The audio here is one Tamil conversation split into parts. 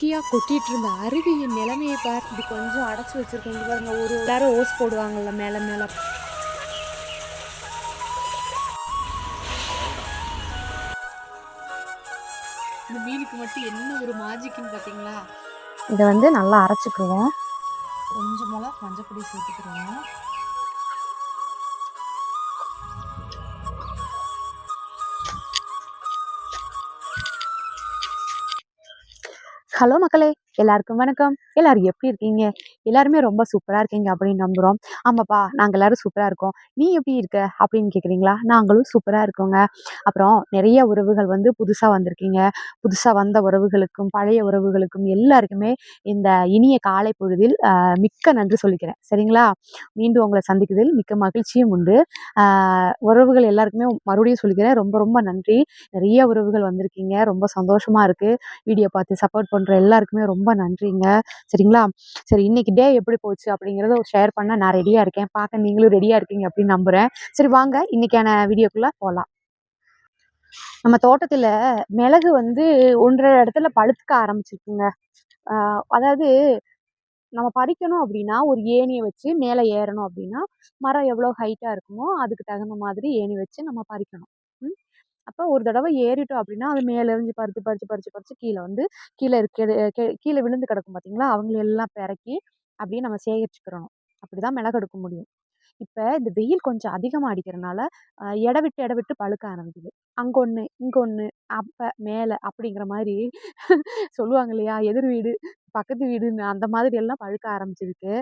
குட்டியா கொட்டிட்டு இருந்த அருவியின் நிலைமையை பார். இப்படி கொஞ்சம் அடைச்சி வச்சிருக்கோங்க பாருங்க. ஒரு எல்லாரும் ஓஸ் போடுவாங்கல்ல மேல மேல. இந்த மீனுக்கு மட்டும் என்ன ஒரு மாஜிக்னு பாத்தீங்களா? இதை வந்து நல்லா அரைச்சிக்குவோம் கொஞ்சம் மிளகா மஞ்சப்பொடி சேர்த்துக்கிறோம் ஹலோ மக்களே. எல்லாருக்கும் வணக்கம். எல்லாரும் எப்படி இருக்கீங்க? எல்லாருமே ரொம்ப சூப்பராக இருக்கீங்க அப்படின்னு நம்புகிறோம் ஆமாப்பா நாங்கள் எல்லாரும் சூப்பராக இருக்கோம். நீ எப்படி இருக்க? அப்படின்னு கேட்குறீங்களா நாங்களும் சூப்பராக இருக்கோங்க. அப்புறம் நிறைய உறவுகள் வந்து புதுசாக வந்திருக்கீங்க. புதுசாக வந்த உறவுகளுக்கும் பழைய உறவுகளுக்கும் எல்லாருக்குமே இந்த இனிய காலை பொழுதில் மிக்க நன்றி சொல்லிக்கிறேன். சரிங்களா? மீண்டும் உங்களை சந்திக்கிறதில் மிக்க மகிழ்ச்சியும் உண்டு. உறவுகள் எல்லாருக்குமே மறுபடியும் சொல்லிக்கிறேன். ரொம்ப ரொம்ப நன்றி. நிறைய உறவுகள் வந்திருக்கீங்க. ரொம்ப சந்தோஷமாக இருக்குது வீடியோ பார்த்து சப்போர்ட் பண்ணுற எல்லாருக்குமே ரொம்ப நன்றிங்க. சரிங்களா? சரி இன்னைக்கு டே எப்படி போச்சு அப்படிங்கிறத ஒரு ஷேர் பண்ண நான் ரெடியாக இருக்கேன். பார்க்க நீங்களும் ரெடியாக இருக்கீங்க அப்படின்னு நம்புகிறேன் சரி வாங்க. இன்னைக்கான வீடியோக்குள்ளே போகலாம் நம்ம தோட்டத்தில் மிளகு வந்து ஒன்றரை இடத்துல பழுத்துக்க ஆரம்பிச்சிருக்குங்க. அதாவது நம்ம பறிக்கணும் அப்படின்னா ஒரு ஏணியை வச்சு மேலே ஏறணும் அப்படின்னா மரம் எவ்வளோ ஹைட்டாக இருக்குமோ அதுக்கு தகுந்த மாதிரி ஏணி வச்சு நம்ம பறிக்கணும். அப்போ ஒரு தடவை ஏறிட்டோம் அப்படின்னா அது மேலே இருந்து பறித்து பறித்து பறித்து பறித்து கீழே வந்து கீழே இருக்க கீழே விழுந்து கிடக்கும் பார்த்தீங்களா அவங்கள எல்லாம் பிறக்கி அப்படியே நம்ம சேகரிச்சுக்கிறணும். அப்படி தான் மிளகு எடுக்க முடியும். இப்போ இந்த வெயில் கொஞ்சம் அதிகமாக அடிக்கிறனால இட எடை விட்டு இட விட்டு பழுக்க ஆரம்பிக்குது. அங்கே ஒன்று இங்கே ஒன்று அப்போ மேலே அப்படிங்கிற மாதிரி சொல்லுவாங்க இல்லையா? எதிர் வீடு பக்கத்து வீடுன்னு அந்த மாதிரி எல்லாம் பழுக்க ஆரம்பிச்சிருக்கு.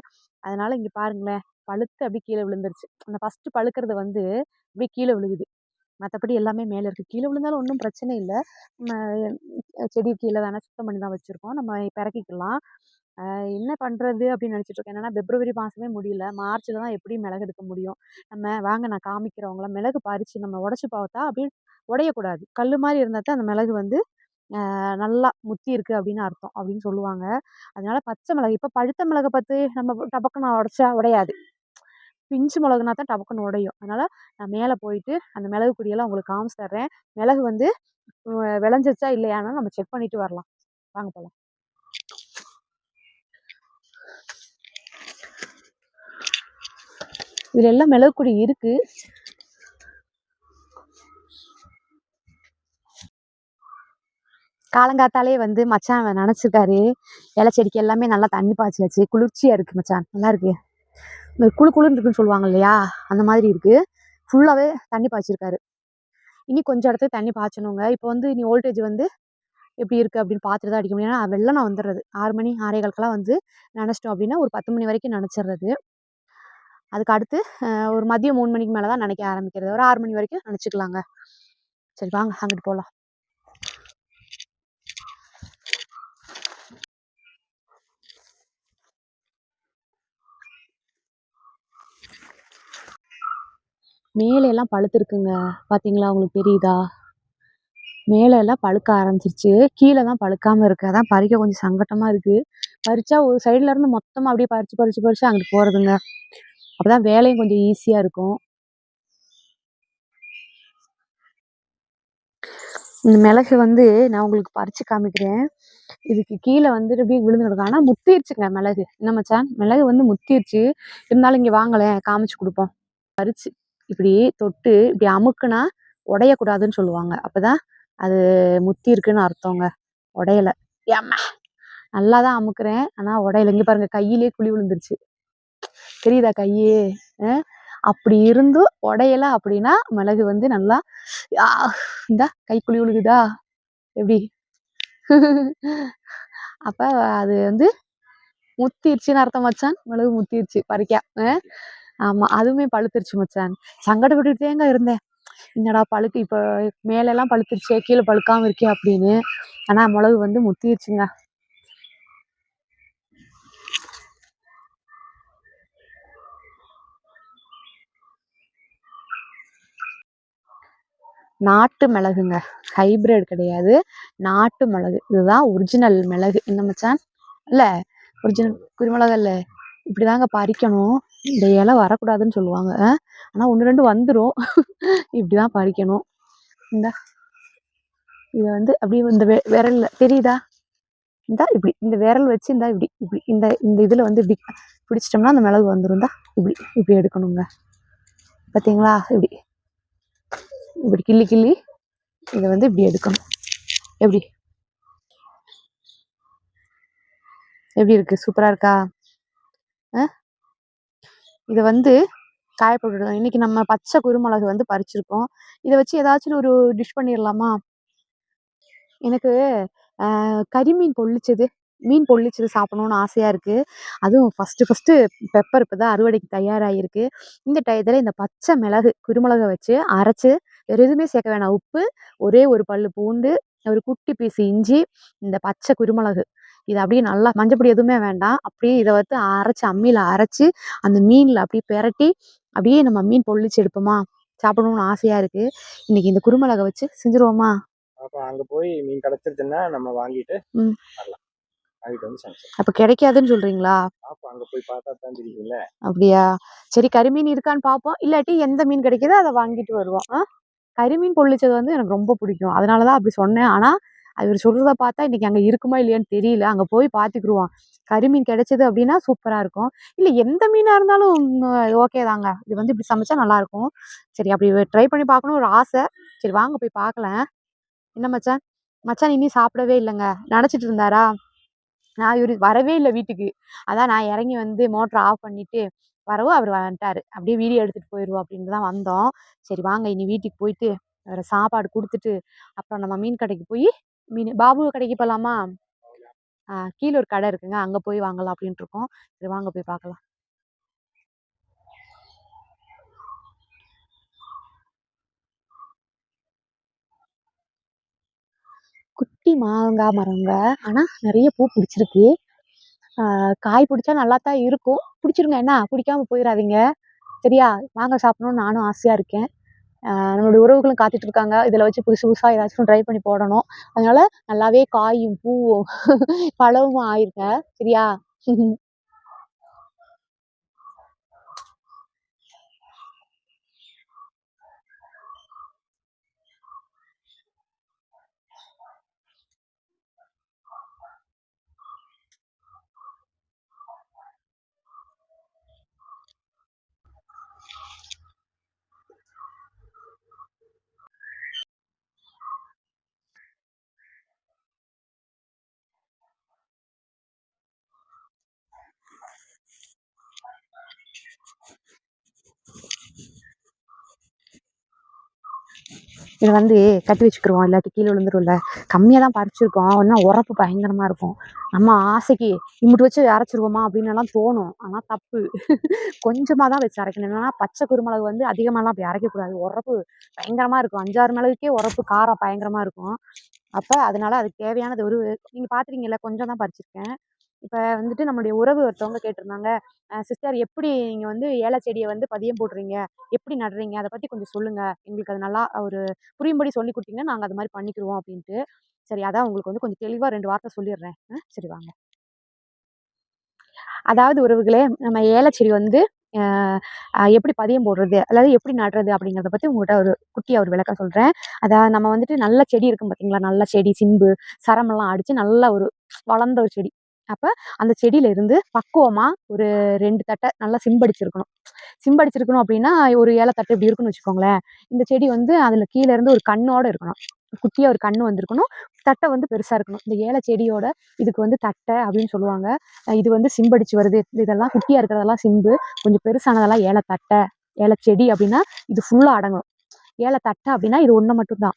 அதனால் இங்கே பாருங்களேன் பழுத்து அப்படியே கீழே விழுந்துருச்சு. அந்த ஃபஸ்ட்டு பழுக்கிறது வந்து அப்படியே கீழே விழுகுது. மற்றபடி எல்லாமே மேலே இருக்குது கீழே விழுந்தாலும் ஒன்றும் பிரச்சனை இல்லை. நம்ம செடி கீழே தானே சுத்தம் பண்ணி தான் வச்சுருக்கோம். நம்ம பிறக்கிக்கலாம். என்ன பண்ணுறது அப்படின்னு நினச்சிட்டு என்னென்னா என்னன்னா பிப்ரவரி மாதமே முடியல. மார்ச்சில் தான் எப்படியும் மிளகு எடுக்க முடியும். நம்ம வாங்க நான் காமிக்கிறவங்கள மிளகு பறித்து நம்ம உடச்சி பார்த்தா அப்படியே உடையக்கூடாது. கல் மாதிரி இருந்தால் தான் அந்த மிளகு வந்து நல்லா முத்தி இருக்கு அப்படின்னு அர்த்தம் அப்படின்னு சொல்லுவாங்க. அதனால் பச்சை மிளகு இப்போ பழுத்த மிளகை பார்த்து நம்ம டபக்குன்னு உடச்சா உடையாது. பிஞ்சு மிளகுனா தான் டபக்குன்னு உடையும். அதனால் நான் மேலே போயிட்டு அந்த மிளகு பொடியெல்லாம் உங்களுக்கு காமிச்சு தர்றேன். மிளகு வந்து உம், விளைஞ்சிருச்சா நம்ம செக் பண்ணிட்டு வரலாம். வாங்க போகலாம் இதில் எல்லாம் மிளகு கொடி இருக்கு. காலங்காத்தாலே வந்து மச்சான் நினச்சிருக்காரு. இலை செடிக்கு எல்லாமே நல்லா தண்ணி பாய்ச்சியாச்சு குளிர்ச்சியாக இருக்கு மச்சான். நல்லா இருக்குது இந்த குழு குழுன்னு இருக்குன்னு சொல்லுவாங்க இல்லையா அந்த மாதிரி இருக்குது ஃபுல்லாகவே தண்ணி பாய்ச்சிருக்காரு. இனி கொஞ்சம் இடத்துல தண்ணி பாய்ச்சணுங்க. இப்போ வந்து இனி ஓல்டேஜ் வந்து எப்படி இருக்குது அப்படின்னு பார்த்துட்டு தான் அடிக்க முடியும். ஏன்னா வெள்ளம் வந்துடுறது ஆறு மணி ஆறே காலுக்கெல்லாம் வந்து நினச்சிட்டோம் அப்படின்னா ஒரு பத்து மணி வரைக்கும் நினச்சிடுறது அதுக்கு அடுத்து ஒரு மதியம் மூணு மணிக்கு மேலே தான் நினைக்க ஆரம்பிக்கிறது. ஒரு ஆறு மணி வரைக்கும் நினச்சிக்கலாங்க. சரி வாங்க. அங்கிட்டு போகலாம் மேலே எல்லாம் பழுத்திருக்குங்க. பார்த்தீங்களா உங்களுக்கு தெரியுதா? மேலே எல்லாம் பழுக்க ஆரம்பிச்சிருச்சு. கீழே தான் பழுக்காம இருக்கு. அதான் பறிக்க கொஞ்சம் சங்கட்டமாக இருக்கு. பறிச்சா ஒரு சைடுல இருந்து மொத்தமாக அப்படியே பறிச்சு பறிச்சு பறிச்சு அங்கிட்டு போறதுங்க. அப்பதான் வேலையும் கொஞ்சம் ஈஸியா இருக்கும். இந்த மிளகு வந்து நான் உங்களுக்கு பறிச்சு காமிக்கிறேன். இதுக்கு கீழே வந்துட்டு அப்படியே விழுந்து கிடக்கும். முத்திருச்சுங்க மிளகு. என்ன மச்சான்? மிளகு வந்து முத்திருச்சு. இருந்தாலும் இங்க வாங்கலை காமிச்சு கொடுப்போம். பறிச்சு. இப்படி தொட்டு இப்படி அமுக்குனா உடையக்கூடாதுன்னு சொல்லுவாங்க. அப்போதான் அது முத்தி இருக்குன்னு அர்த்தங்க. உடையலை. ஏம்மா நல்லா தான் அமுக்குறேன். ஆனால் உடையலை. இங்கே பாருங்க கையிலே குழி விழுந்துருச்சு. தெரியுதா கையே? அப்படி இருந்தும் உடையல அப்படின்னா மிளகு வந்து நல்லா யா இந்தா கை குழி விழுகுதா? எப்படி? அப்போ அது வந்து முத்திருச்சுன்னு அர்த்தம் வச்சான். மிளகு முத்திருச்சு பறிக்க. ஆமா அதுவுமே பழுத்துருச்சு மச்சான். சங்கடப்பட்டுட்டு தேங்க இருந்தேன். என்னடா பழுக்கு இப்போ மேல எல்லாம் பழுத்துருச்சே கீழே பழுக்காம இருக்கே அப்படின்னு. ஆனா மிளகு வந்து முத்திருச்சுங்க. நாட்டு மிளகுங்க. ஹைபிரிட் கிடையாது. நாட்டு மிளகு. இதுதான் ஒரிஜினல் மிளகு. என்ன மச்சான்? இல்ல ஒரிஜினல் குருமிளகு இல்ல. இப்படிதாங்க பறிக்கணும். இந்த இலை வரக்கூடாதுன்னு சொல்லுவாங்க. ஆனால் ஒன்று ரெண்டு வந்துரும். இப்படிதான் பறிக்கணும். இந்த இதை வந்து அப்படியே இந்த வெ- தெரியுதா? இந்தா இப்படி இந்த விரல் வச்சு இந்தா இப்படி இப்படி இந்த இந்த இதில் வந்து இப்படி பிடிச்சிட்டோம்னா அந்த மிளகு வந்துருந்தா இப்படி இப்படி எடுக்கணுங்க. பார்த்தீங்களா இப்படி. இப்படி கிள்ளி கிள்ளி இதை வந்து இப்படி எடுக்கணும். எப்படி? எப்படி இருக்கு? சூப்பராக இருக்கா? இதை வந்து காய போட்டுடுவோம் இன்னைக்கு நம்ம பச்சை குருமிளகு வந்து பறிச்சிருக்கோம். இதை வச்சு ஏதாச்சும் ஒரு டிஷ் பண்ணிடலாமா எனக்கு கறிமீன் பொள்ளிச்சது. மீன் பொள்ளிச்சது சாப்பிடணும்னு ஆசையாக இருக்குது அதுவும் ஃபஸ்ட்டு ஃபஸ்ட்டு பெப்பர் இப்போ தான் அறுவடைக்கு தயாராகிருக்கு இந்த டயத்தில் இந்த பச்சை மிளகு குருமிளகை வச்சு அரைச்சு வேறு எதுவுமே சேர்க்க வேணாம். உப்பு ஒரே ஒரு பல் பூண்டு ஒரு குட்டி பீஸ் இஞ்சி இந்த பச்சை குருமிளகு. இது அப்படியே நல்லா மஞ்சப்பொடி எதுவுமே வேண்டாம். அப்படியே இதை வந்து அரைச்சி அம்மியில் அரைச்சி அந்த மீனில் அப்படியே பெரட்டி அப்படியே நம்ம மீன் பொள்ளிச்சு எடுப்போமா? சாப்பிடணும்னு ஆசையாக இருக்குது இன்னைக்கு இந்த குருமிளகை வச்சு செஞ்சுருவோமா? அப்ப அங்க போய் மீன் கிடைச்சிருச்சுன்னா நம்ம வாங்கிட்டு. வரலாம். அப்போ கிடைக்காதுன்னு சொல்கிறீங்களா அப்ப அங்க போய் பார்த்தா தான் தெரியும்ல. அப்படியா? சரி கரிமீன் இருக்கான்னு பார்ப்போம் இல்லாட்டி எந்த மீன் கிடைக்குதோ அதை வாங்கிட்டு வருவோம். கரிமீன் பொள்ளிச்சது வந்து எனக்கு ரொம்ப பிடிக்கும். அதனால தான் அப்படி சொன்னேன். ஆனால் அவர் சொல்கிறத பார்த்தா இன்றைக்கி அங்கே இருக்குமா இல்லையான்னு தெரியல. அங்கே போய் பார்த்துக்குருவோம் கரிமீன் கிடைச்சது அப்படின்னா சூப்பராக இருக்கும். இல்லை எந்த மீனாக இருந்தாலும் ஓகே தாங்க. இது வந்து இப்படி சமைச்சா நல்லாயிருக்கும் சரி அப்படி ட்ரை பண்ணி பார்க்கணும் ஒரு ஆசை. சரி வாங்க போய் பார்க்கலாம். என்ன மச்சான்? மச்சான் இனி சாப்பிடவே இல்லைங்க. நினச்சிட்டு இருந்தாரா? நான் இவர் வரவே இல்லை வீட்டுக்கு. அதான் நான் இறங்கி வந்து மோட்டர் ஆஃப் பண்ணிவிட்டு வரவும் அவர் வந்துட்டார். அப்படியே வீடியோ எடுத்துகிட்டு போயிடுவோம் அப்படின்னு தான் வந்தோம். சரி வாங்க இனி வீட்டுக்கு போயிட்டு வேறு சாப்பாடு கொடுத்துட்டு அப்புறம் நம்ம மீன் கடைக்கு போய் மீன் பாபு கடைக்கு போகலாமா கீழே ஒரு கடை இருக்குங்க. அங்கே போய் வாங்கலாம் அப்படின்ட்டு இருக்கோம். சரி வாங்க போய் பார்க்கலாம். குட்டி மாங்காய் மரங்க. ஆனால் நிறைய பூ பிடிச்சிருக்கு. காய் பிடிச்சா நல்லா தான் இருக்கும். பிடிச்சிருங்க. என்ன? பிடிக்காம போயிடாதீங்க சரியா? மாங்காய் சாப்பிடணும்னு நானும் ஆசையாக இருக்கேன். நம்மளுடைய உறவுகளும் காத்துட்டு இருக்காங்க இதில் வச்சு புதுசு புதுசாக ஏதாச்சும் ட்ரை பண்ணி போடணும். அதனால நல்லாவே காயும் பூவும் பழமும் ஆயிருங்க சரியா? இதை வந்து கட்டி வச்சுக்கிருவோம். இல்லாட்டி கீழே விழுந்துரும்ல. கம்மியாக தான் பறிச்சிருக்கோம். இன்னும் உரப்பு பயங்கரமாக இருக்கும். நம்ம ஆசைக்கு இம்பிட்டு வச்சு அரைச்சிருவோமா அப்படின்னு எல்லாம் தோணும். ஆனால் தப்பு. கொஞ்சமாக தான் வச்சு அரைக்கணும். என்னன்னா பச்சை குருமிளகு வந்து அதிகமாகலாம் அப்படி அரைக்கக்கூடாது. உரப்பு பயங்கரமாக இருக்கும். அஞ்சாறு மிளகுக்கே உரப்பு காரம் பயங்கரமாக இருக்கும். அப்போ அதனால அதுக்கு தேவையானது ஒரு நீங்கள் பார்த்துருக்கீங்கல்ல கொஞ்சம் தான் பறிச்சிருக்கேன். இப்போ வந்துட்டு நம்மளுடைய உறவு ஒருத்தவங்க கேட்டிருந்தாங்க சிஸ்டர் எப்படி நீங்கள் வந்து ஏலை செடியை வந்து பதியம் போடுறீங்க? எப்படி நடுறீங்க? அதை பற்றி கொஞ்சம் சொல்லுங்கள் எங்களுக்கு அது நல்லா ஒரு புரியும்படி சொல்லி கொடுத்தீங்கன்னா நாங்கள் அது மாதிரி பண்ணிக்கிடுவோம் அப்படின்ட்டு. சரி அதான் உங்களுக்கு வந்து கொஞ்சம் தெளிவாக ரெண்டு வார்த்தை சொல்லிடுறேன். சரி வாங்க. அதாவது உறவுகளே நம்ம ஏலச்செடி வந்து எப்படி பதியம் போடுறது? அதாவது எப்படி நடுறது? அப்படிங்கிறத பற்றி உங்கள்கிட்ட ஒரு குட்டியாக ஒரு விளக்கம் சொல்கிறேன் அதாவது நம்ம வந்துட்டு நல்ல செடி இருக்கும் பார்த்தீங்களா நல்ல செடி சிம்பு சரமெல்லாம் அடித்து நல்ல ஒரு வளர்ந்த ஒரு செடி. அப்போ அந்த செடியில இருந்து பக்குவமாக ஒரு ரெண்டு தட்டை நல்லா சிம்படிச்சிருக்கணும். சிம்படிச்சிருக்கணும் அப்படின்னா ஒரு ஏலத்தட்டை இப்படி இருக்குன்னு வச்சுக்கோங்களேன். இந்த செடி வந்து அதில் கீழே இருந்து ஒரு கண்ணோட இருக்கணும். குட்டியாக ஒரு கண்ணு வந்திருக்கணும். தட்டை வந்து பெருசாக இருக்கணும். இந்த ஏலை செடியோட இதுக்கு வந்து தட்டை அப்படின்னு சொல்லுவாங்க. இது வந்து சிம்படிச்சு வருது. இதெல்லாம் குட்டியாக இருக்கிறதெல்லாம் சிம்பு. கொஞ்சம் பெருசானதெல்லாம் ஏலை தட்டை ஏலை செடி அப்படின்னா இது ஃபுல்லாக அடங்கும் ஏலை தட்டை அப்படின்னா இது ஒன்று மட்டும்தான்.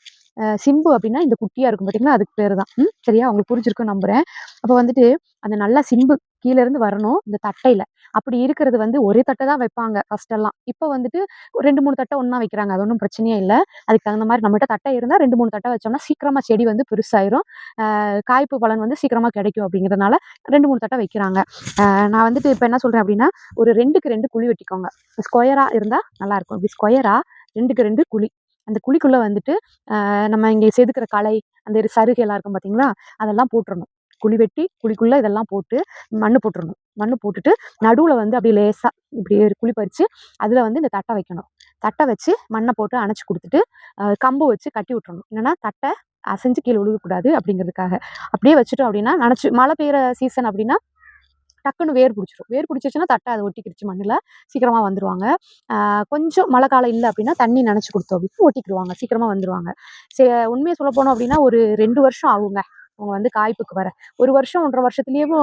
சிம்பு அப்படின்னா இந்த குட்டியாக இருக்கும் பார்த்தீங்களா அதுக்கு பேர் தான் ம் சரியா? அவங்களுக்கு புரிஞ்சிருக்கும் நம்புகிறேன் அப்போ வந்துட்டு அந்த நல்லா சிம்பு கீழேருந்து வரணும் இந்த தட்டையில். அப்படி இருக்கிறது வந்து ஒரே தட்டை தான் வைப்பாங்க ஃபஸ்ட்டெல்லாம் இப்போ வந்துட்டு ஒரு ரெண்டு மூணு தட்டை ஒன்றா வைக்கிறாங்க. அது ஒன்றும் பிரச்சனையே இல்லை. அதுக்கு தகுந்த மாதிரி நம்மகிட்ட தட்டை இருந்தால் ரெண்டு மூணு தட்டை வச்சோம்னா சீக்கிரமாக செடி வந்து பெருசாயிரும். காய்ப்பு பலன் வந்து சீக்கிரமாக கிடைக்கும் அப்படிங்கிறதுனால ரெண்டு மூணு தட்டை வைக்கிறாங்க. நான் வந்துட்டு இப்போ என்ன சொல்கிறேன் அப்படின்னா ஒரு ரெண்டுக்கு ரெண்டு குழி வெட்டிக்கோங்க. ஸ்கொயராக இருந்தால் நல்லாயிருக்கும் இப்படி ஸ்கொயராக ரெண்டுக்கு ரெண்டு குழி. அந்த குழிக்குள்ளே வந்துட்டு நம்ம இங்கே செதுக்கிற களை அந்த சருகையெல்லாம் இருக்கும் பார்த்தீங்களா அதெல்லாம் போட்டுடணும் குழி வெட்டி குழிக்குள்ளே இதெல்லாம் போட்டு மண் போட்டுடணும் மண் போட்டுட்டு நடுவில் வந்து அப்படியே லேசாக இப்படி ஒரு குழி பறித்து அதில் வந்து இந்த தட்டை வைக்கணும். தட்டை வச்சு மண்ணை போட்டு அணைச்சி கொடுத்துட்டு கம்பு வச்சு கட்டி விட்டுறணும். என்னென்னா தட்டை அசைஞ்சு கீழே விழுகக்கூடாது அப்படிங்கிறதுக்காக. அப்படியே வச்சுட்டோம் அப்படின்னா நினச்சி மழை பெய்கிற சீசன் அப்படின்னா டக்குன்னு வேர் பிடிச்சிரும். வேர் பிடிச்சிச்சுன்னா தட்டை அதை ஒட்டிக்கிடுச்சு மண்ணில். சீக்கிரமாக வந்துடுவாங்க கொஞ்சம் மழை காலம் இல்லை அப்படின்னா தண்ணி நினச்சி கொடுத்தோம் அப்படின்னா ஒட்டிக்கிடுவாங்க சீக்கிரமாக வந்துடுவாங்க சரி உண்மையை சொல்ல போனோம் அப்படின்னா ஒரு ரெண்டு வருஷம் ஆகுங்க. அவங்க வந்து காய்ப்புக்கு வர. ஒரு வருஷம் ஒன்றரை வருஷத்துலேயும்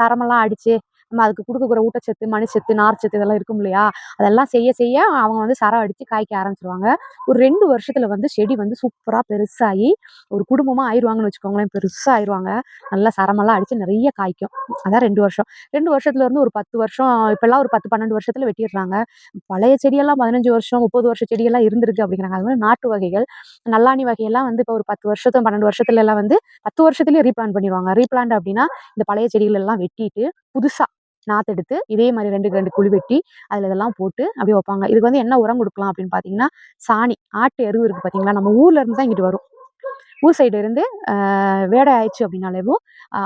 சரமெல்லாம் அடிச்சு நம்ம அதுக்கு கொடுக்கக்கூட ஊட்டச்சத்து மணிச்சத்து நார்ச்சத்து இதெல்லாம் இருக்கும் இல்லையா? அதெல்லாம் செய்ய செய்ய அவங்க வந்து சரம் அடித்து காய்க்க ஆரம்பிச்சிருவாங்க. ஒரு ரெண்டு வருஷத்தில் வந்து செடி வந்து சூப்பராக பெருசாகி ஒரு குடும்பமாக ஆயிடுவாங்கன்னு வச்சுக்கோங்களேன் பெருசாக ஆயிடுவாங்க நல்லா சரமெல்லாம் அடித்து நிறைய காய்க்கும். அதான் ரெண்டு வருஷம். ரெண்டு வருஷத்துல இருந்து ஒரு பத்து வருஷம் இப்போல்லாம் ஒரு பத்து பன்னெண்டு வருஷத்தில் வெட்டிடுறாங்க. பழைய செடியெல்லாம் பதினஞ்சு வருஷம் முப்பது வருஷம் செடியெல்லாம் இருந்திருக்கு அப்படிங்கிறாங்க. அது மாதிரி நாட்டு வகைகள். நல்லாணி வகையெல்லாம் வந்து இப்போ ஒரு பத்து வருஷத்து பன்னெண்டு வருஷத்துல எல்லாம் வந்து பத்து வருஷத்துலேயே ரீப்ளான் பண்ணிடுவாங்க. ரீப்ளான்ட் அப்படின்னா இந்த பழைய செடிகள் எல்லாம் வெட்டிட்டு புதுசாக நாற்று எடுத்து இதே மாதிரி ரெண்டு ரெண்டு குழி வெட்டி அதில் இதெல்லாம் போட்டு அப்படியே வைப்பாங்க. இதுக்கு வந்து என்ன உரம் கொடுக்கலாம் அப்படின்னு பார்த்தீங்கன்னா சாணி ஆட்டு எருவு இருக்குது பார்த்தீங்களா நம்ம ஊர்லேருந்து தான் இங்கிட்டு வரும். ஊர் சைடு இருந்து வேடை ஆயிடுச்சு அப்படின்னாலேவும்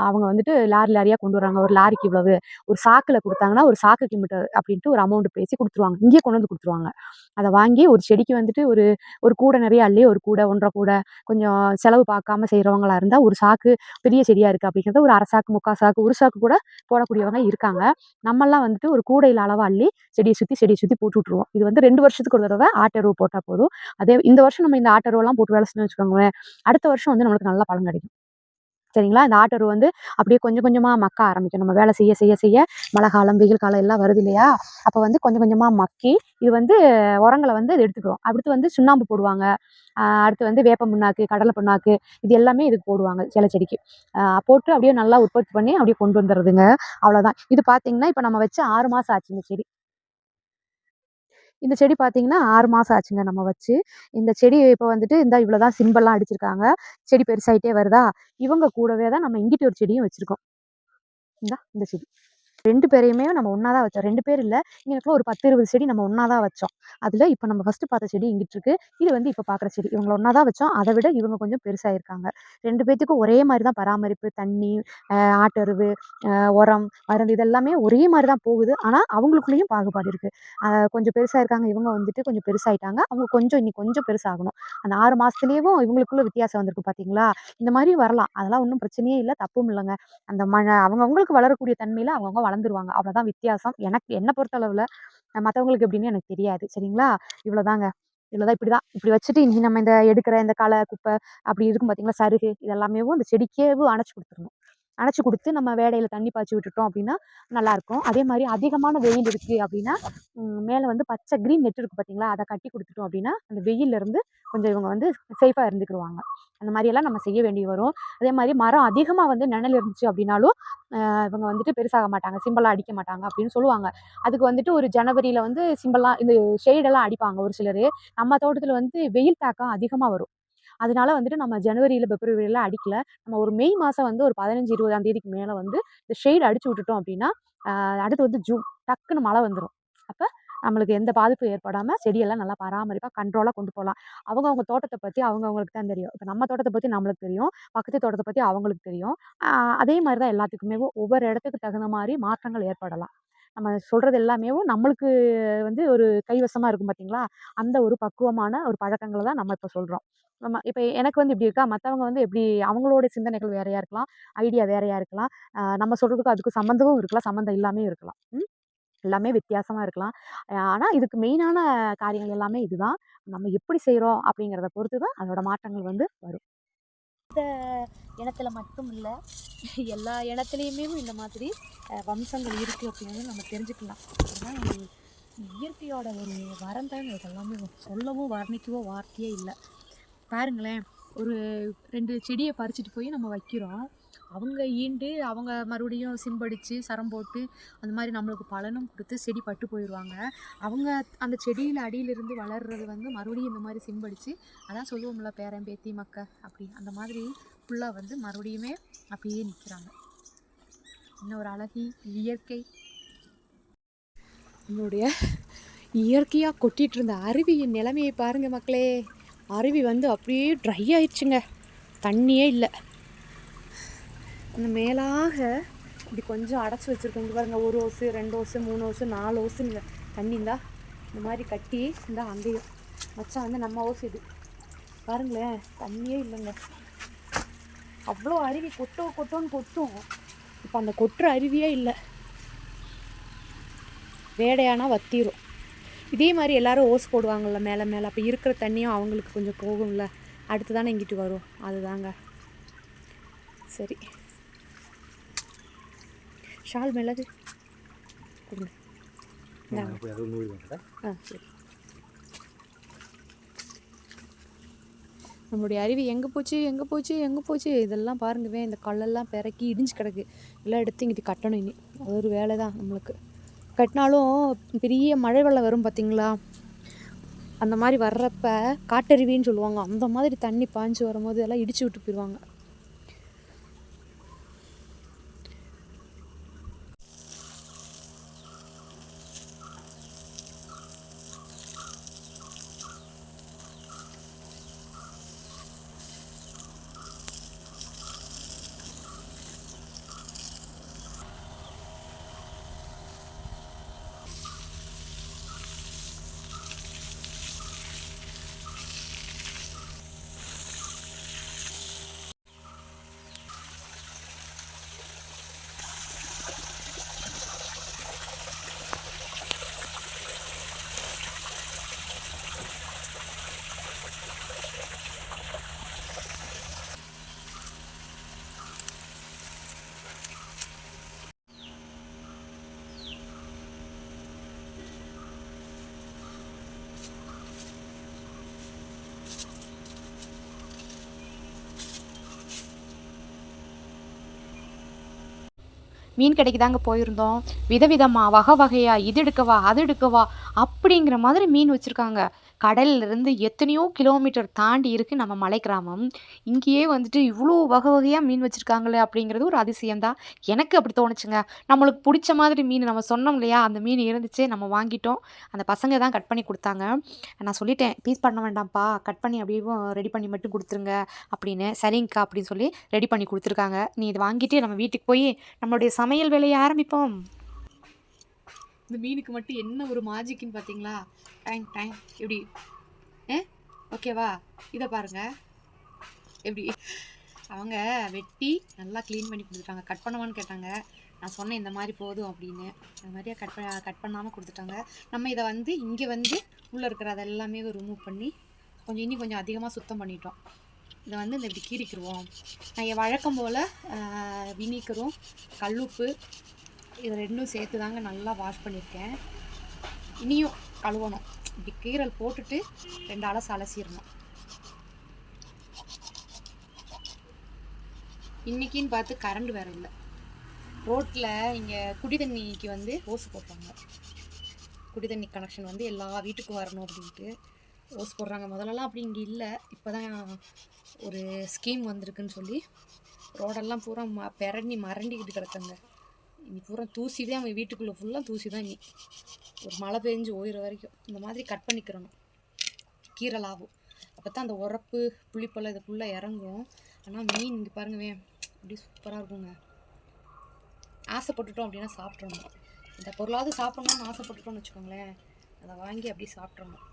அவங்க வந்துட்டு லாரி லாரியாக கொண்டு வராங்க ஒரு லாரிக்கு இவ்வளவு. ஒரு சாக்கில் கொடுத்தாங்கன்னா ஒரு சாக்குக்கு மீட்டர் அப்படின்ட்டு ஒரு அமௌண்ட் பேசி கொடுத்துருவாங்க. இங்கேயே கொண்டு வந்து கொடுத்துருவாங்க. அதை வாங்கி ஒரு செடிக்கு வந்துட்டு ஒரு ஒரு கூடை நிறைய அள்ளி ஒரு கூடை ஒன்றரை கூடை கொஞ்சம் செலவு பார்க்காம செய்கிறவங்களா இருந்தால் ஒரு சாக்கு பெரிய செடியாக இருக்குது அப்படிங்கிறத ஒரு அரை சாக்கு முக்கால் சாக்கு ஒரு சாக்கு கூட போடக்கூடியவங்க இருக்காங்க. நம்மெல்லாம் வந்துட்டு ஒரு கூடையில் அளவு அள்ளி செடியை சுற்றி செடியை சுற்றி போட்டு விட்ருவோம் இது வந்து ரெண்டு வருஷத்துக்கு ஒரு தடவை ஆட்டரவு போட்டால் போதும். அதே இந்த வருஷம் நம்ம இந்த ஆட்டருவெல்லாம் போட்டு வேலை செஞ்சு வச்சுக்கோங்களேன் அடுத்த வருஷம் வந்து நம்மளுக்கு நல்ல பலன் கிடைக்கும். சரிங்களா? இந்த ஆட்டரு வந்து அப்படியே கொஞ்சம் கொஞ்சமாக மக்க ஆரம்பிக்கும். நம்ம வேலை செய்ய செய்ய செய்ய மழை காலம் வெயில் காலம் எல்லாம் வருது இல்லையா? அப்போ வந்து கொஞ்சம் கொஞ்சமாக மக்கி இது வந்து உரங்களை வந்து இது எடுத்துக்கிறோம். அடுத்து வந்து சுண்ணாம்பு போடுவாங்க. அடுத்து வந்து வேப்ப புண்ணாக்கு கடலை புண்ணாக்கு இது எல்லாமே இதுக்கு போடுவாங்க சில செடிக்கு. போட்டு அப்படியே நல்லா உற்பத்தி பண்ணி அப்படியே கொண்டு வந்துடுறதுங்க. அவ்வளோதான் இது பார்த்தீங்கன்னா இப்போ நம்ம வச்சு ஆறு மாதம் ஆச்சு இந்த செடி. இந்த செடி பார்த்தீங்கன்னா ஆறு மாதம் ஆச்சுங்க நம்ம வச்சு. இந்த செடி இப்போ வந்துட்டு இந்த இவ்வளோதான் சிம்பல்லாம் அடிச்சிருக்காங்க. செடி பெருசாயிட்டே வருதா? இவங்க கூடவே தான் நம்ம இங்கிட்டு ஒரு செடியும் வச்சுருக்கோம். இந்தா இந்த செடி. ரெண்டு பேரையுமே நம்ம ஒன்றா தான் வச்சோம். ரெண்டு பேர் இல்லை இங்கே ஒரு பத்து இருபது செடி நம்ம ஒன்றா தான் வச்சோம். அதில் இப்போ நம்ம ஃபஸ்ட்டு பார்த்த செடி இங்கிட்டு இருக்கு. இது வந்து இப்போ பார்க்குற செடி. இவங்களை ஒன்றா தான் வச்சோம். அதை விட இவங்க கொஞ்சம் பெருசாயிருக்காங்க. ரெண்டு பேர்த்துக்கும் ஒரே மாதிரி தான் பராமரிப்பு தண்ணி ஆட்டருவு உரம் மருந்து இதெல்லாமே ஒரே மாதிரி தான் போகுது. ஆனால் அவங்களுக்குள்ளேயும் பாகுபாடு இருக்குது கொஞ்சம் பெருசாக இருக்காங்க இவங்க வந்துட்டு கொஞ்சம் பெருசாகிட்டாங்க அவங்க கொஞ்சம் இன்னி கொஞ்சம் பெருசாகணும். அந்த ஆறு மாதத்துலேயும் இவங்களுக்குள்ள வித்தியாசம் வந்திருக்கு பார்த்தீங்களா இந்த மாதிரி வரலாம். அதெல்லாம் ஒன்றும் பிரச்சனையே இல்லை. தப்பும் இல்லைங்க. அந்த மழை அவங்கவுங்களுக்கு வளரக்கூடிய தன்மையில் அவங்கவுங்க வளர்ந்துருவாங்க அவ்வளோதான் வித்தியாசம். எனக்கு என்னை பொறுத்தளவில் மற்றவங்களுக்கு எப்படின்னு எனக்கு தெரியாது. சரிங்களா? இவ்வளோதாங்க. இவ்வளோதான் இப்படி தான். இப்படி வச்சுட்டு இனி நம்ம இந்த எடுக்கிற இந்த களை குப்பை அப்படி இருக்கும் பார்த்தீங்களா சருகு இதெல்லாமே இந்த செடிக்கேவும் அணைச்சி கொடுத்துருணும் அணைச்சி கொடுத்து நம்ம வேடையில் தண்ணி பாய்ச்சி விட்டுட்டோம் அப்படின்னா நல்லாயிருக்கும். அதே மாதிரி அதிகமான வெயில் இருக்குது அப்படின்னா மேலே வந்து பச்சை க்ரீன் நெட் இருக்குது பார்த்தீங்களா? அதை கட்டி கொடுத்துட்டோம் அப்படின்னா அந்த வெயிலிருந்து இருந்து கொஞ்சம் இவங்க வந்து சேஃபாக இருந்துக்கிடுவாங்க அந்த மாதிரியெல்லாம் நம்ம செய்ய வேண்டி வரும். அதே மாதிரி மரம் அதிகமாக வந்து நிழல் இருந்துச்சு அப்படின்னாலும் இவங்க வந்துட்டு பெருசாக மாட்டாங்க. சிம்பிளாக அடிக்க மாட்டாங்க அப்படின்னு சொல்லுவாங்க. அதுக்கு வந்துட்டு ஒரு ஜனவரியில் வந்து சிம்பிளாக இந்த ஷேடெல்லாம் அடிப்பாங்க ஒரு சிலர். நம்ம தோட்டத்தில் வந்து வெயில் தாக்கம் அதிகமாக வரும். அதனால வந்துட்டு நம்ம ஜனவரியில் பிப்ரவரியில் அடிக்கல. நம்ம ஒரு மே மாதம் வந்து ஒரு பதினஞ்சு இருபதாம் தேதிக்கு மேலே வந்து இந்த ஷேட் அடிச்சு விட்டுட்டோம் அப்படின்னா அடுத்து வந்து ஜூன் டக்குன்னு மழை வந்துடும் அப்போ நம்மளுக்கு எந்த பாதிப்பும் ஏற்படாமல் செடியெல்லாம் நல்லா பராமரிப்பாக கண்ட்ரோலாக கொண்டு போகலாம் அவங்கவுங்க தோட்டத்தை பற்றி அவங்கவுங்களுக்கு தான் தெரியும். இப்போ நம்ம தோட்டத்தை பற்றி நம்மளுக்கு தெரியும். பக்கத்து தோட்டத்தை பற்றி அவங்களுக்கு தெரியும். அதே மாதிரி தான் எல்லாத்துக்குமே. ஒவ்வொரு இடத்துக்கு தகுந்த மாதிரி மாற்றங்கள் ஏற்படலாம். நம்ம சொல்கிறது எல்லாமே நம்மளுக்கு வந்து ஒரு கைவசமாக இருக்கும் பார்த்தீங்களா அந்த ஒரு பக்குவமான ஒரு பழக்கங்களை தான் நம்ம இப்போ சொல்கிறோம் நம்ம இப்போ எனக்கு வந்து இப்படி இருக்கா? மற்றவங்க வந்து எப்படி அவங்களோட சிந்தனைகள் வேறையாக இருக்கலாம் ஐடியா வேறையாக இருக்கலாம் நம்ம சொல்கிறதுக்கு அதுக்கு சம்மந்தமும் இருக்கலாம் சம்மந்தம் இல்லாமே இருக்கலாம். எல்லாமே வித்தியாசமாக இருக்கலாம். ஆனால் இதுக்கு மெயினான காரியங்கள் எல்லாமே இதுதான். நம்ம எப்படி செய்கிறோம் அப்படிங்கிறத பொறுத்து தான் அதோட மாற்றங்கள் வந்து வரும். இனத்துல மட்டும் இல்லை எல்லா இனத்துலேயுமே இந்த மாதிரி வம்சங்கள் இருக்குது அப்படின்னு நம்ம தெரிஞ்சுக்கலாம். அதுதான் இயற்கையோட ஒரு வரம் தாங்க இதெல்லாமே சொல்லவும் வர்ணிக்கவோ வார்த்தையே இல்லை. பாருங்களேன் ஒரு ரெண்டு செடியை பறிச்சிட்டு போய் நம்ம வைக்கிறோம். அவங்க ஈண்டு அவங்க மறுபடியும் சிம்படித்து சரம் போட்டு அந்த மாதிரி நம்மளுக்கு பலனும் கொடுத்து செடி பட்டு போயிடுவாங்க. அவங்க அந்த செடியில் அடியிலிருந்து வளர்றது வந்து மறுபடியும் இந்த மாதிரி சிம்படித்து அதான் சொல்லுவோம்ல பேரன் பேத்தி மக்க அப்படி. அந்த மாதிரி ஃபுல்லாக வந்து மறுபடியுமே அப்படியே நிற்கிறாங்க இன்னொரு அழகி இயற்கை. நம்மளுடைய இயற்கையாக கொட்டிகிட்டு இருந்த அருவியின் நிலைமையை பாருங்கள் மக்களே. அருவி வந்து அப்படியே ட்ரை ஆயிடுச்சுங்க. தண்ணியே இல்லை. அந்த மேலாக இப்படி கொஞ்சம் அடைச்சி வச்சுருக்கோங்க பாருங்கள் ஒரு ஓசு ரெண்டு ஓசு மூணு ஓசு நாலு ஓசுங்க தண்ணி இந்தா இந்த மாதிரி கட்டி இந்த அங்கேயும். வச்சா வந்து நம்ம ஓசு இது. பாருங்களேன் தண்ணியே இல்லைங்க. அவ்வளோ அருவி கொட்டோ கொட்டோன்னு கொட்டும். இப்போ அந்த கொட்டுற அருவியே இல்லை. வேடையானா வத்திரும். இதே மாதிரி எல்லோரும் ஓஸ் போடுவாங்கள்ல மேலே மேலே. அப்போ இருக்கிற தண்ணியும் அவங்களுக்கு கொஞ்சம் போகும்ல. அடுத்து தானே இங்கிட்டு வரும் அதுதாங்க. சரி. ஷால் மிளகு கொடுங்க ஆ சரி நம்மளுடைய அருவி எங்கே போச்சு எங்கே போச்சு எங்கே போச்சு இதெல்லாம் பாருங்கவே இந்த கல்லெல்லாம் பிறக்கி இடிஞ்சு கிடக்கு எல்லாம் எடுத்து இங்கிட்டு கட்டணும் இனி அது ஒரு வேலை தான் நம்மளுக்கு கட்டினாலும் பெரிய மழை வெள்ளம் வரும் பார்த்தீங்களா அந்த மாதிரி வர்றப்ப காட்டருவின்னு சொல்லுவாங்க அந்த மாதிரி தண்ணி பாஞ்சு வரும்போது எல்லாம் இடிச்சு விட்டு போயிடுவாங்க மீன் கடைக்கு தாங்க போயிருந்தோம். விதவிதமாக வகை வகையாக இது எடுக்கவா அது எடுக்கவா அப்படிங்கிற மாதிரி மீன் வச்சுருக்காங்க. கடல்லிருந்து எத்தனையோ கிலோமீட்டர் தாண்டி இருக்குது நம்ம மலை கிராமம் இங்கேயே வந்துட்டு இவ்வளோ வகை வகையாக மீன் வச்சுருக்காங்களே அப்படிங்கிறது ஒரு அதிசயம்தான் எனக்கு அப்படி தோணுச்சுங்க. நம்மளுக்கு பிடிச்ச மாதிரி மீன் நம்ம சொன்னோம் இல்லையா? அந்த மீன் இருந்துச்சு நம்ம வாங்கிட்டோம். அந்த பசங்க தான் கட் பண்ணி கொடுத்தாங்க. நான் சொல்லிட்டேன் பீஸ் பண்ண வேண்டாம்ப்பா. கட் பண்ணி அப்படியே ரெடி பண்ணி மட்டும் கொடுத்துருங்க அப்படின்னு. சரிங்கக்கா அப்படின்னு சொல்லி ரெடி பண்ணி கொடுத்துருக்காங்க. நீ இதை வாங்கிட்டு நம்ம வீட்டுக்கு போய் நம்மளுடைய சமையல் வேலையை ஆரம்பிப்போம். இந்த மீனுக்கு மட்டும் என்ன ஒரு மாஜிக்குன்னு பார்த்தீங்களா டேங் டேங் எப்படி? ஏ? ஓகேவா இதை பாருங்க. எப்படி? அவங்க வெட்டி நல்லா க்ளீன் பண்ணி கொடுத்துட்டாங்க. கட் பண்ணவான்னு கேட்டாங்க. நான் சொன்னேன் இந்த மாதிரி போதும் அப்படின்னு. அந்த மாதிரியே கட் பண்ண கட் பண்ணாமல் கொடுத்துட்டாங்க. நம்ம இதை வந்து இங்கே வந்து உள்ளே இருக்கிற அது எல்லாமே ரிமூவ் பண்ணி கொஞ்சம் இன்னி கொஞ்சம் அதிகமாக சுத்தம் பண்ணிட்டோம். இதை வந்து இந்த இப்படி கீறிக்கிடுவோம் நான் வழக்கம் போல் வினிக்கரும் கல்லுப்பு இது ரெண்டும் சேர்த்து தாங்க நல்லா வாஷ் பண்ணியிருக்கேன். இனியும் கழுவணும். இப்படி கீரல் போட்டுட்டு ரெண்டு அலசு அலசிடணும். இன்னைக்குன்னு பார்த்து கரண்ட் வேற இல்லை. ரோட்டில் இங்கே குடி தண்ணிக்கு வந்து ஓசு போட்டாங்க. குடி தண்ணி கனெக்ஷன் வந்து எல்லா வீட்டுக்கும் வரணும் அப்படின்ட்டு ஓஸ் போடுறாங்க. முதல்லலாம் அப்படி இங்கே இல்லை. இப்போ தான் ஒரு ஸ்கீம் வந்திருக்குன்னு சொல்லி ரோடெல்லாம் பூரா ம பெரண்டி மரண்டிக்கிட்டு கிடக்குங்க. இனி பூரா தூசி தான் அவன் வீட்டுக்குள்ளே ஃபுல்லாக தூசி தான் நீ ஒரு மழை பெஞ்சு ஓயிற வரைக்கும். இந்த மாதிரி கட் பண்ணிக்கிறணும். கீரை ஆகும் அப்போ தான் அந்த உரப்பு புளிப்பழம் இது ஃபுல்லாக இறங்கும். ஆனால் மீன் இங்கே பாருங்கவே அப்படியே சூப்பராக இருக்குங்க. ஆசைப்பட்டுட்டோம் அப்படின்னா சாப்பிட்றணும் இந்த பொருளாவது சாப்பிட்ணுன்னு ஆசைப்பட்டுட்டோம்னு வச்சுக்கோங்களேன். அதை வாங்கி அப்படியே சாப்பிட்றணும்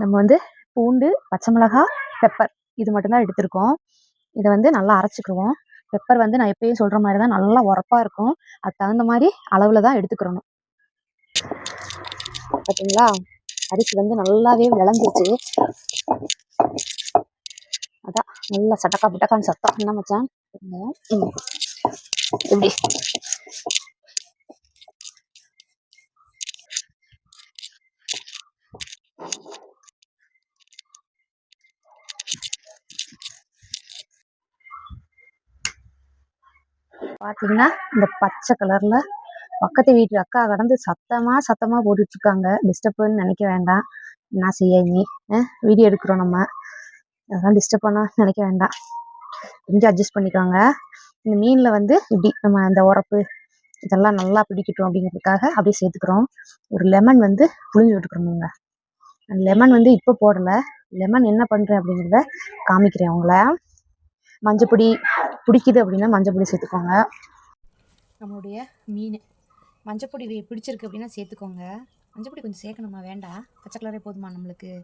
நம்ம வந்து பூண்டு பச்சை மிளகாய் பெப்பர் இது மட்டும்தான் எடுத்திருக்கோம். இதை வந்து நல்லா அரைச்சிக்கிடுவோம். பெப்பர் வந்து நான் எப்பயும் சொல்கிற மாதிரி தான் நல்லா உரப்பாக இருக்கும். அதுக்கு தகுந்த மாதிரி அளவில் தான் எடுத்துக்கிறணும். பார்த்தீங்களா அரிசி வந்து நல்லாவே விளைஞ்சிச்சு அதான் நல்லா சட்டக்கா புட்டக்கான்னு சத்தம். என்ன மச்சான்? பாருங்க. பார்த்தீங்கன்னா இந்த பச்சை கலர்ல பக்கத்து வீட்டு அக்கா கடந்து சத்தமா சத்தமா போட்டுட்டு இருக்காங்க டிஸ்டர்ப்னு நினைக்க வேண்டாம். என்ன செய்ய நீ? வீடியோ எடுக்கிறோம் நம்ம. அதெல்லாம் டிஸ்டர்ப் பண்ண நினைக்க வேண்டாம். கொஞ்சம் அட்ஜஸ்ட் பண்ணிக்கோங்க. இந்த மீனில் வந்து இப்படி நம்ம அந்த உரப்பு இதெல்லாம் நல்லா பிடிக்கட்டும் அப்படிங்கிறதுக்காக அப்படியே சேர்த்துக்கிறோம். ஒரு லெமன் வந்து புளிஞ்சு விட்டுக்கிறோமுங்க அந்த லெமன் வந்து இப்போ போடலை. லெமன் என்ன பண்ணுறேன் அப்படிங்கிறத காமிக்கிறேன் அவங்கள மஞ்சப்பொடி பிடிக்குது அப்படின்னா மஞ்சப்பொடி சேர்த்துக்கோங்க. நம்மளுடைய மீன். மஞ்சப்பொடி வே- பிடிச்சிருக்கு அப்படின்னா சேர்த்துக்கோங்க. மஞ்சப்பொடி கொஞ்சம் சேர்க்கணுமா? வேண்டாம். பச்சை கலரே போதுமா நம்மளுக்கு?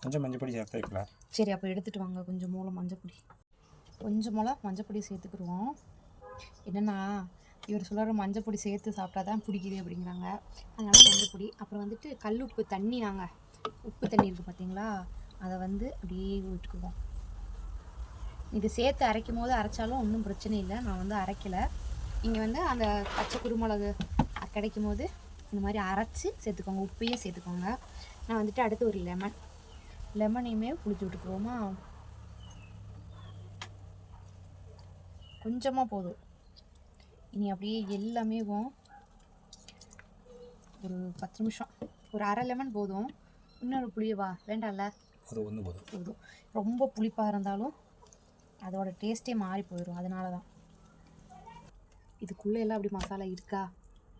கொஞ்சம் மஞ்சள் பொடி சேர்த்து வைக்கலாம். சரி அப்போ எடுத்துட்டு வாங்க. கொஞ்சம் மூலம் மஞ்சப்பொடி கொஞ்சம் மிளகா மஞ்சப்பொடி சேர்த்துக்கிடுவோம் என்னென்னா இவர் சொல்கிற மஞ்சப்பொடி சேர்த்து சாப்பிட்டா தான் பிடிக்குது அப்படிங்கிறாங்க. அதனால் மஞ்சப்பொடி அப்புறம் வந்துட்டு கல் உப்பு தண்ணி நாங்கள் உப்பு தண்ணி இருக்குது பார்த்தீங்களா அதை வந்து அப்படியே விட்டுக்குவோம் இது சேர்த்து அரைக்கும் போது அரைச்சாலும் ஒன்றும் பிரச்சனை இல்லை. நான் வந்து அரைக்கலை. நீங்கள் வந்து அந்த பச்சை குருமிளகு கிடைக்கும் போது இந்த மாதிரி அரைச்சி சேர்த்துக்கோங்க. உப்பையும் சேர்த்துக்கோங்க. நான் வந்துட்டு அடுத்து ஒரு லெமன் லெமனையுமே புளிச்சு விட்டுக்குவோமா கொஞ்சமாக போதும். இனி அப்படியே எல்லாமே ஒரு பத்து நிமிஷம். ஒரு அரை லெமன் போதும். இன்னொரு புளியவா வேண்டாம்ல? அது ஒன்று போதும். போதும். ரொம்ப புளிப்பாக இருந்தாலும் அதோட டேஸ்ட்டே மாறி போயிடும் அதனால தான் இதுக்குள்ளே எல்லாம் அப்படி மசாலா இருக்கா?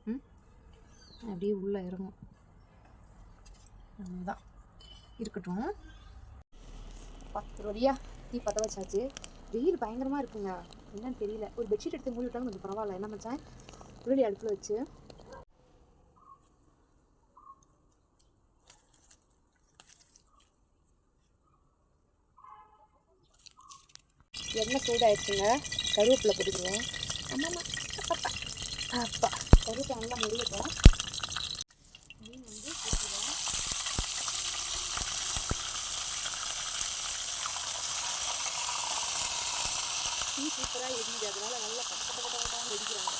ம்? அப்படியே உள்ளே இறங்கும். அதுதான் இருக்கட்டும். பத்து வழியா டீ பற்ற வச்சாச்சு. வெயில் பயங்கரமாக இருக்குங்க. என்னன்னு தெரியல. ஒரு பெட்ஷீட் எடுத்து மூடி விட்டாலும் கொஞ்சம் பரவாயில்ல. என்ன மச்சான்? உருளி அடுப்பில் வச்சு. எண்ணெய் சூடாயிடுச்சுங்க. கருவேப்பிலை போட்டுக்குவோம் ஆமாம்மா அப்பா அப்பா. கருவேப்பிலை நல்லா முடியட்டும் மீன் வந்து போட்டுருவோம் மீன் சூப்பராக இருந்துச்சு அதனால நல்லா பட்ட பட்ட பட்ட பட்டான்னு வெடிக்கிறாங்க.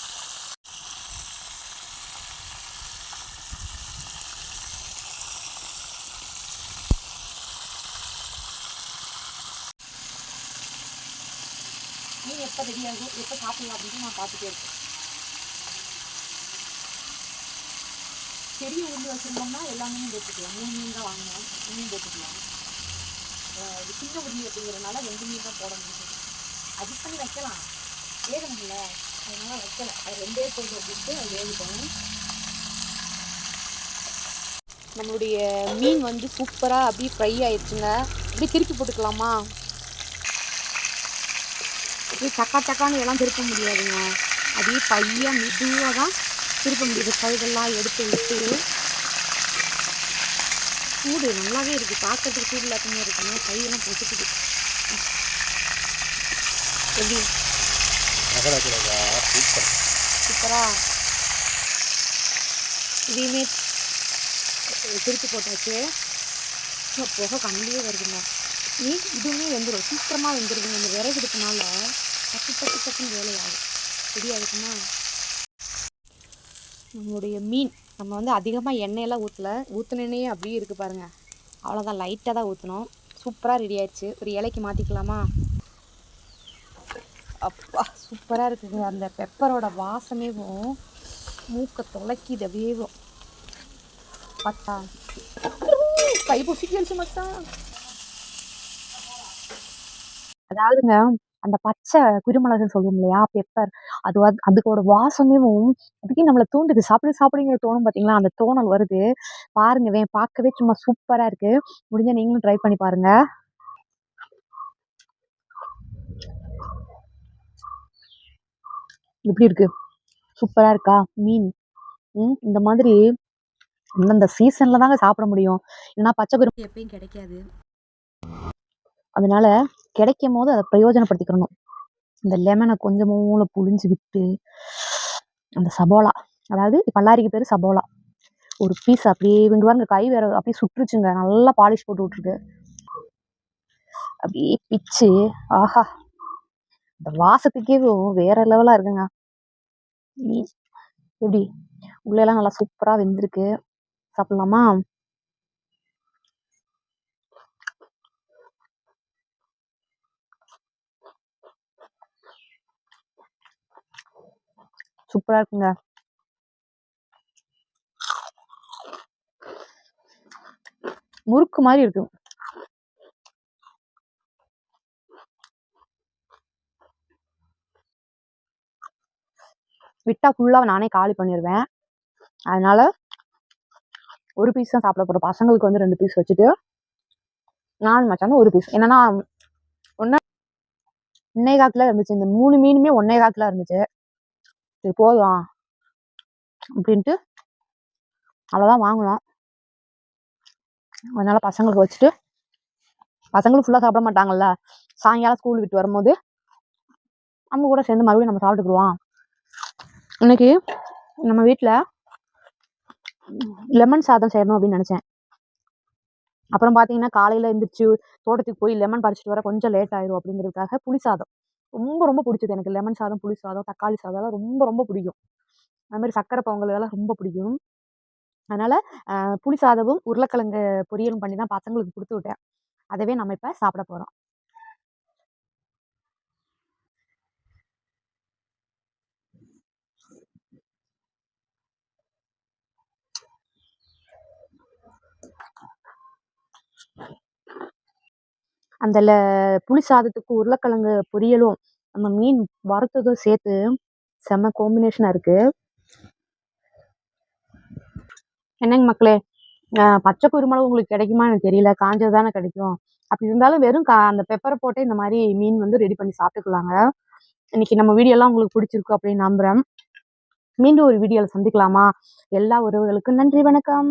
எப்போ ரெடி ஆகும் எப்போ சாப்பிடலாம் அப்படின்னு நான் பார்த்துட்டே இருக்கேன். பெரிய உருண்டு வச்சுருந்தோம்னா எல்லா மீனும் போட்டுக்கலாம் மூணு மீன் தான் வாங்கினோம் மீன் போட்டுக்கலாம் இது சின்ன உருளி அப்படிங்கிறதுனால ரெண்டு மீன் தான் போட முடியும். அட்ஜஸ்ட் பண்ணி வைக்கலாம். வேகணும்ல. அதனால வைக்கல. அது ரெண்டே போதும் அப்படின்ட்டு அது வேகட்டும். நம்மளுடைய மீன் வந்து சூப்பராக அப்படியே ஃப்ரை ஆயிடுச்சுங்க. அப்படியே திருப்பி போட்டுக்கலாமா? அப்படியே சக்கா சக்கான்னு எல்லாம் திருப்ப முடியாதுங்க. அப்படியே பையன் மெதுவாக தான் திருப்ப முடியுது. சைடெல்லாம் எடுத்து விட்டு. சூடு நல்லாவே இருக்குது பார்க்கறதுக்கு சூடு இல்லாதமே இருக்குங்க கையெல்லாம் பொசுக்குது. எப்படி? சூப்பர். இதையுமே திருப்பி போட்டாச்சு. புகை கண்ணிலே வருதுங்க. நீ இதுவுமே வெந்துடும் சீக்கிரமாக வெந்துடுதுங்க இந்த விறகு எடுக்கனால டக்கு டக்கு டக்குன்னு வேலையாகும். ரெடி நம்மளுடைய மீன். நம்ம வந்து அதிகமாக எண்ணெயெல்லாம் ஊற்றல ஊற்றின எண்ணெயே அப்படியே இருக்குது பாருங்கள் அவ்வளோதான் லைட்டாக தான் ஊற்றணும் சூப்பராக ரெடி ஆயிடுச்சு. ஒரு இலைக்கு மாற்றிக்கலாமா அப்பா சூப்பராக இருக்குது. அந்த பெப்பரோட வாசமேவும் மூக்கை தொலைக்கிது வேவும் பத்தா. கை பொசிக்கிடுச்சு மச்சான். அதாவதுங்க அந்த பச்சை குருமிளகுன்னு சொல்லுவோம் இல்லையா? பெப்பர். அது அதுக்கோட வாசமேவும் அப்படியே நம்மளை தூண்டுது. சாப்பிடு சாப்பிடுங்கிற தோணும் பார்த்தீங்களா? அந்த தோணல் வருது. பாருங்க வே பார்க்கவே சும்மா சூப்பராக இருக்கு. முடிஞ்சா நீங்களும் ட்ரை பண்ணி பாருங்க. எப்படி இருக்கு? சூப்பரா இருக்கா? மீன். ம் இந்த மாதிரி அந்தந்த சீசன்ல தாங்க சாப்பிட முடியும். இல்லைன்னா பச்சை குரு எப்பயும் கிடைக்காது. அதனால கிடைக்கும் போது அதை பிரயோஜனப்படுத்திக்கணும். இந்த லெமனை கொஞ்சம் புழிஞ்சு விட்டு அந்த சபோலா. அதாவது பல்லாரிக்கு பேர் சபோலா. ஒரு பீஸ் அப்படியே இவங்க பாருங்க கை வேற அப்படியே சுட்டுருச்சுங்க நல்லா பாலிஷ் போட்டு விட்டுருக்கு. அப்படியே பிச்சு ஆஹா. இந்த வாசத்துக்கே வேற லெவலா இருக்குங்க. எப்படி? உள்ளெல்லாம் நல்லா சூப்பரா வெந்திருக்கு. சாப்பிடலாமா? சூப்பரா இருக்குங்க. முறுக்கு மாதிரி இருக்கு. விட்டா ஃபுல்லாக நானே காலி பண்ணிடுவேன் அதனால ஒரு பீஸ் தான் சாப்பிட போகிற பசங்களுக்கு வந்து ரெண்டு பீஸ் வச்சுட்டு நான் மச்சானும் ஒரு பீஸ் என்னன்னா ஒன்னு ஒன்னே காக்கில் இருந்துச்சு. இந்த மூணு மீனுமே ஒன்னே காக்கில் இருந்துச்சு. சரி போதும். அப்படின்ட்டு அவ்வளோதான் வாங்கினோம். அதனால் பசங்களுக்கு வச்சுட்டு பசங்களும் ஃபுல்லாக சாப்பிட மாட்டாங்கல்ல. சாயங்காலம் ஸ்கூல் விட்டு வரும்போது நம்ம கூட சேர்ந்து மறுபடியும் நம்ம சாப்பிட்டுக்குருவோம் இன்னைக்கு நம்ம வீட்டில் லெமன் சாதம் செய்யணும் அப்படின்னு நினச்சேன். அப்புறம் பார்த்தீங்கன்னா காலையில் எழுந்திரிச்சு தோட்டத்துக்கு போய் லெமன் பறிச்சிட்டு வர கொஞ்சம் லேட் ஆயிரும் அப்படிங்கிறதுக்காக புளி சாதம். ரொம்ப ரொம்ப பிடிச்சது எனக்கு. லெமன் சாதம் புளி சாதம் தக்காளி சாதம் அதெல்லாம் ரொம்ப ரொம்ப பிடிக்கும். அது மாதிரி சக்கரை பொங்கல் இதெல்லாம் ரொம்ப பிடிக்கும். அதனால் புளி சாதமும் உருளைக்கிழங்கு பொரியலும் பண்ணி தான் பசங்களுக்கு கொடுத்து விட்டேன். அதவே நம்ம இப்போ சாப்பிட போகிறோம் அந்த புளி சாதத்துக்கு உருளைக்கிழங்கு பொரியலும் நம்ம மீன் வறுத்ததும் சேர்த்து செம்ம காம்பினேஷனாக இருக்குது என்னங்க மக்களே? பச்சை குருமிளகு உங்களுக்கு கிடைக்குமா? எனக்கு தெரியல. காஞ்சது தானே கிடைக்கும். அப்படி இருந்தாலும் வெறும் கா அந்த பெப்பரை போட்டு இந்த மாதிரி மீன் வந்து ரெடி பண்ணி சாப்பிட்டுக்கலாங்க. இன்னைக்கு நம்ம வீடியோலாம் உங்களுக்கு பிடிச்சிருக்கு அப்படின்னு நம்புகிறேன் மீண்டும் ஒரு வீடியோவில் சந்திக்கலாமா? எல்லா உறவுகளுக்கும் நன்றி வணக்கம்.